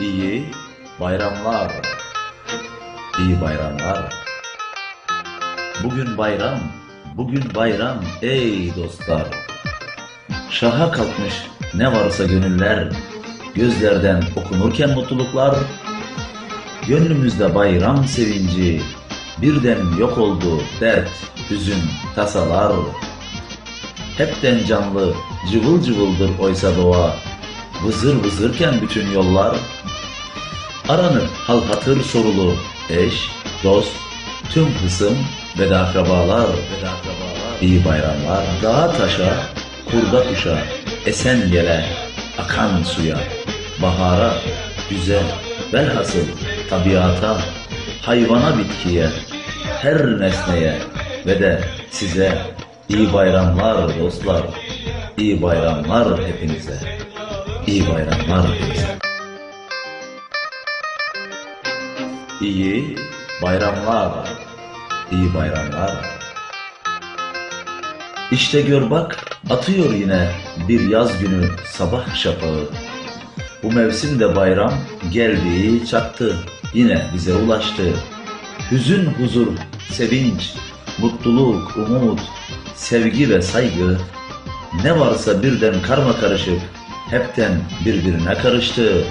İyi bayramlar. İyi bayramlar. Bugün bayram, bugün bayram ey dostlar. Şaha kalkmış ne varsa gönüller, gözlerden okunurken mutluluklar. Gönlümüzde bayram sevinci, birden yok oldu dert, hüzün, tasalar. Hepten canlı, cıvıl cıvıldır oysa doğa, vızır vızırken bütün yollar. Aranır hal hatır sorulu eş, dost, tüm akrabalar. Ve de akrabalar. İyi bayramlar. Dağa taşa, kurda kuşa, esen yele, akan suya, bahara, güzel, velhasıl tabiata, hayvana bitkiye, her nesneye ve de size iyi bayramlar dostlar. İyi bayramlar hepinize. İyi bayramlar hepinize. İyi bayramlar. İyi bayramlar. İşte gör bak atıyor yine bir yaz günü sabah şafağı. Bu mevsimde bayram geldi çattı yine bize ulaştı. Hüzün huzur, sevinç, mutluluk, umut, sevgi ve saygı ne varsa birden karma karışık hepten birbirine karıştı.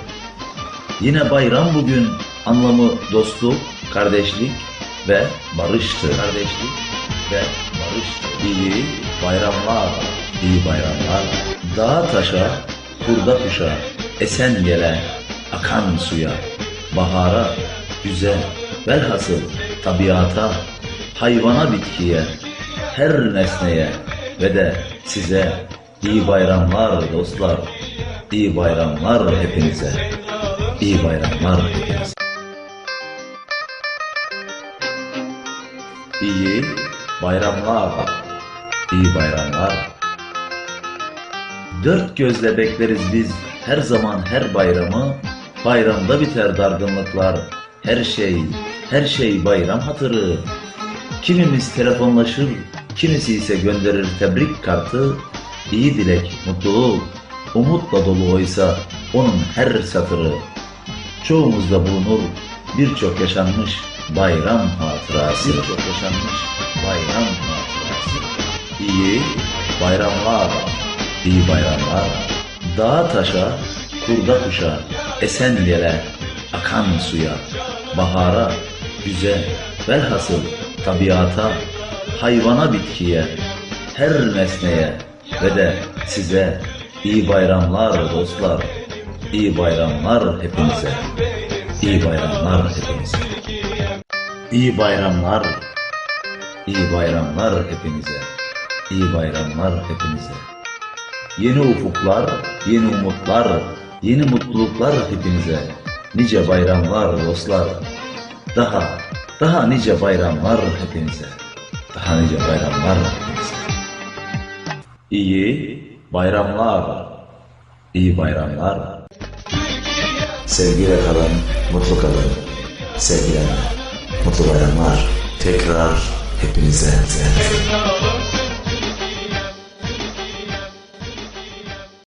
Yine bayram bugün anlamı dostluk, kardeşlik ve barıştı. Kardeşlik ve barıştı. İyi bayramlar, iyi bayramlar. Dağa taşa, kurda kuşa, esen yele, akan suya, bahara, güzel, velhasıl tabiata, hayvana bitkiye, her nesneye ve de size iyi bayramlar dostlar. İyi bayramlar hepinize. İyi bayramlar hepinize. İyi bayramlar. İyi bayramlar. Dört gözle bekleriz biz her zaman her bayramı. Bayramda biter dargınlıklar. Her şey, her şey bayram hatırı. Kimimiz telefonlaşır, kimisi ise gönderir tebrik kartı. İyi dilek, mutluluk, umutla dolu oysa onun her satırı. Çoğumuzda bulunur birçok yaşanmış bayram hatırası. Bayram hatırası. İyi bayramlar, iyi bayramlar. Dağa taşa, kurda kuşa, esen yele, akan suya, bahara, güzel, velhasıl tabiata, hayvana bitkiye, her nesneye ve de size iyi bayramlar dostlar. İyi bayramlar hepinize. İyi bayramlar hepinize. İyi bayramlar. İyi bayramlar hepinize. İyi bayramlar hepinize. Yeni ufuklar, yeni umutlar, yeni mutluluklar hepinize. Nice bayramlar dostlar. Daha, daha nice bayramlar hepinize. Daha nice bayramlar hepinize. İyi bayramlar. İyi bayramlar. Sevgiyle kalın, mutlu kalın. Sevgilerle, mutlu bayramlar. Tekrar hepinize. Olun.